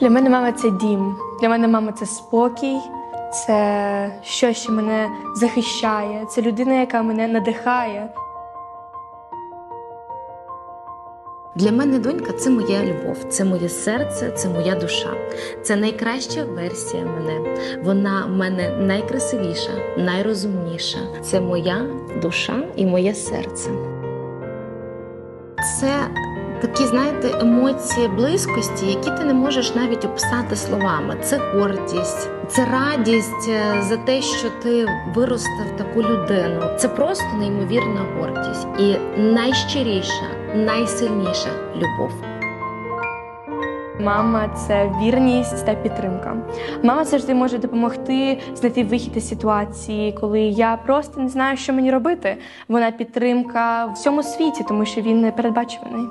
Для мене мама це дім. Для мене мама це спокій, це щось, що мене захищає, це людина, яка мене надихає. Для мене донька це моя любов, це моє серце, це моя душа. Це найкраща версія мене. Вона в мене найкрасивіша, найрозумніша. Це моя душа і моє серце. Це такі, знаєте, емоції близькості, які ти не можеш навіть описати словами. Це гордість, це радість е, за те, що ти виростив таку людину. Це просто неймовірна гордість і найщиріша, найсильніша любов. Мама це вірність та підтримка. Мама завжди може допомогти знайти вихід із ситуації, коли я просто не знаю, що мені робити. Вона підтримка в всьому світі, тому що він не передбачуваний.